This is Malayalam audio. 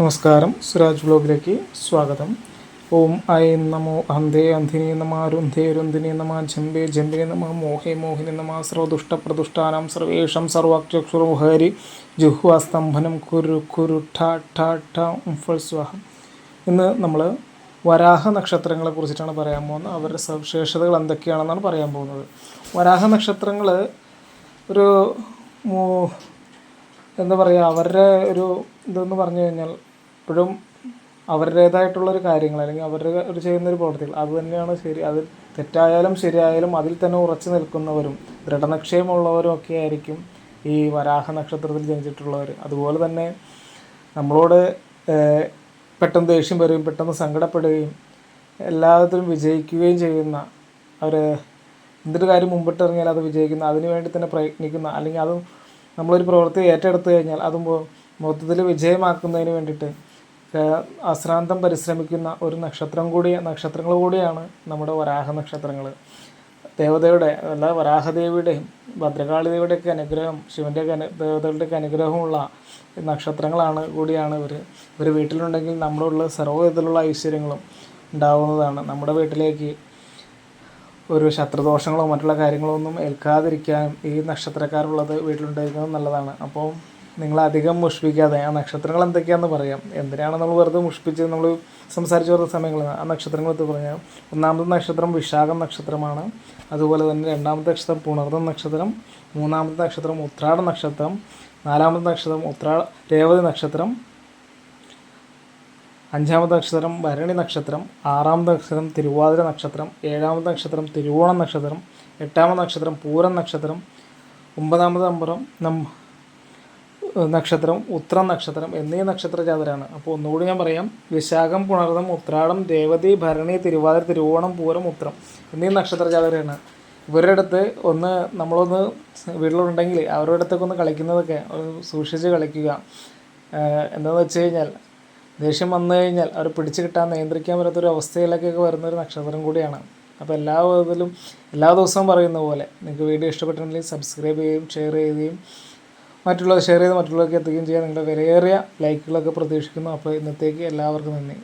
നമസ്കാരം. സുരാജ് ബ്ലോഗിലേക്ക് സ്വാഗതം. ഓം ഐ നമോ അന്ധേ അന്ധിനി നമ രുന്ധേ രുന്ധിനി നമ ജംബേ ജംബിനി നമ മോഹേ മോഹിനി നമ സർവദുഷ്ടപ്രദുഷ്ടാനാം സർവേഷം സർവാക്ഷുർമുഹരി ജുഹ്വാസ്തംഭനം കുരു കുരു ഠ ഠ ഠ ഉംഫൾ സ്വാഹ. ഇന്ന് നമ്മൾ വരാഹ നക്ഷത്രങ്ങളെ കുറിച്ചിട്ടാണ് പറയാൻ പോകുന്നത്. അവരുടെ സവിശേഷതകൾ എന്തൊക്കെയാണെന്നാണ് പറയാൻ പോകുന്നത്. വരാഹ നക്ഷത്രങ്ങൾ ഒരു എന്താ പറയുക അവരുടെ ഒരു ഇതെന്ന് പറഞ്ഞു കഴിഞ്ഞാൽ എപ്പോഴും അവരുടേതായിട്ടുള്ളൊരു കാര്യങ്ങൾ അല്ലെങ്കിൽ അവരുടെ ഒരു ചെയ്യുന്നൊരു പ്രവർത്തികൾ അത് തന്നെയാണ് ശരി അത് തെറ്റായാലും ശരിയായാലും അതിൽ തന്നെ ഉറച്ചു നിൽക്കുന്നവരും ദൃഢനിക്ഷയമുള്ളവരും ഒക്കെ ആയിരിക്കും ഈ വരാഹ നക്ഷത്രത്തിൽ ജനിച്ചിട്ടുള്ളവർ അതുപോലെ തന്നെ നമ്മളോട് പെട്ടെന്ന് ദേഷ്യം വരികയും പെട്ടെന്ന് സങ്കടപ്പെടുകയും എല്ലാത്തിലും വിജയിക്കുകയും ചെയ്യുന്ന അവർ എന്തൊരു കാര്യം മുമ്പിട്ട് ഇറങ്ങിയാൽ അത് വിജയിക്കുന്ന അതിനു വേണ്ടി തന്നെ പ്രയത്നിക്കുന്ന അല്ലെങ്കിൽ അത് നമ്മളൊരു പ്രവൃത്തി ഏറ്റെടുത്തു കഴിഞ്ഞാൽ അതും മൊത്തത്തിൽ വിജയമാക്കുന്നതിന് വേണ്ടിയിട്ട് അശ്രാന്തം പരിശ്രമിക്കുന്ന ഒരു നക്ഷത്രം കൂടി നക്ഷത്രങ്ങൾ കൂടിയാണ് നമ്മുടെ വരാഹ നക്ഷത്രങ്ങൾ. ദേവതയുടെ അല്ല വരാഹദേവിയുടെയും ഭദ്രകാളി ദേവിയുടെയൊക്കെ അനുഗ്രഹം ശിവന്റെയൊക്കെ അനു ദേവതകളുടെയൊക്കെ അനുഗ്രഹമുള്ള നക്ഷത്രങ്ങളാണ് കൂടിയാണ് ഇവർ. ഇവർ വീട്ടിലുണ്ടെങ്കിൽ നമ്മളുള്ള സർവവിധത്തിലുള്ള ഐശ്വര്യങ്ങളും ഉണ്ടാവുന്നതാണ്. നമ്മുടെ വീട്ടിലേക്ക് ഒരു ശത്രുദോഷങ്ങളോ മറ്റുള്ള കാര്യങ്ങളോ ഒന്നും ഏൽക്കാതിരിക്കാനും ഈ നക്ഷത്രക്കാരുള്ളത് വീട്ടിലുണ്ടായിരിക്കുന്നത് നല്ലതാണ്. അപ്പോൾ നിങ്ങൾ അധികം മുഷ്പിക്കാതെ ആ നക്ഷത്രങ്ങൾ എന്തൊക്കെയാണെന്ന് പറയാം. എന്തിനാണ് നമ്മൾ വെറുതെ മുഷ്പിച്ച് നമ്മൾ സംസാരിച്ചു വരുന്ന സമയങ്ങളിൽ ആ നക്ഷത്രങ്ങൾ എടുത്ത് പറഞ്ഞാൽ ഒന്നാമത്തെ നക്ഷത്രം വിശാഖം നക്ഷത്രമാണ്. അതുപോലെ തന്നെ രണ്ടാമത്തെ നക്ഷത്രം പുണർന്ന നക്ഷത്രം മൂന്നാമത്തെ നക്ഷത്രം ഉത്രാട നക്ഷത്രം നാലാമത്തെ നക്ഷത്രം ഉത്രാട രേവതി നക്ഷത്രം അഞ്ചാമത്തെ നക്ഷത്രം ഭരണി നക്ഷത്രം ആറാമത്തെ നക്ഷത്രം തിരുവാതിര നക്ഷത്രം ഏഴാമത്തെ നക്ഷത്രം തിരുവോണം നക്ഷത്രം എട്ടാമത്തെ നക്ഷത്രം പൂരം നക്ഷത്രം ഒമ്പതാമത്തെ നമ്പറും നം നക്ഷത്രം ഉത്രം നക്ഷത്രം എന്നീ നക്ഷത്ര ജാതരാണ് അപ്പോൾ ഒന്നുകൂടി ഞാൻ പറയാം. വിശാഖം പുണർദം ഉത്രാടം രേവതി ഭരണി തിരുവാതിര തിരുവോണം പൂരം ഉത്രം എന്നീ നക്ഷത്ര ജാതരാണ് ഇവരുടെ അടുത്ത് ഒന്ന് നമ്മളൊന്ന് വീട്ടിലുണ്ടെങ്കിൽ അവരുടെ അടുത്തൊക്കെ ഒന്ന് കളിക്കുന്നതൊക്കെ സൂക്ഷിച്ച് കളിക്കുക. എന്താണെന്ന് വെച്ച് കഴിഞ്ഞാൽ ദേഷ്യം വന്നു കഴിഞ്ഞാൽ അവർ പിടിച്ചു കിട്ടാൻ നിയന്ത്രിക്കാൻ പറ്റാത്തൊരു അവസ്ഥയിലേക്കൊക്കെ വരുന്ന ഒരു നക്ഷത്രം കൂടിയാണ്. അപ്പോൾ എല്ലാ വിധത്തിലും എല്ലാ ദിവസവും പറയുന്ന പോലെ നിങ്ങൾക്ക് വീഡിയോ ഇഷ്ടപ്പെട്ടിട്ടുണ്ടെങ്കിൽ സബ്സ്ക്രൈബ് ചെയ്യുകയും ഷെയർ ചെയ്യുകയും മറ്റുള്ളവർ ഷെയർ ചെയ്ത് മറ്റുള്ളവർക്ക് എത്തുകയും ചെയ്യാൻ നിങ്ങളുടെ വിലയേറിയ ലൈക്കുകളൊക്കെ പ്രതീക്ഷിക്കുന്നു. അപ്പോൾ ഇന്നത്തേക്ക് എല്ലാവർക്കും നന്ദി.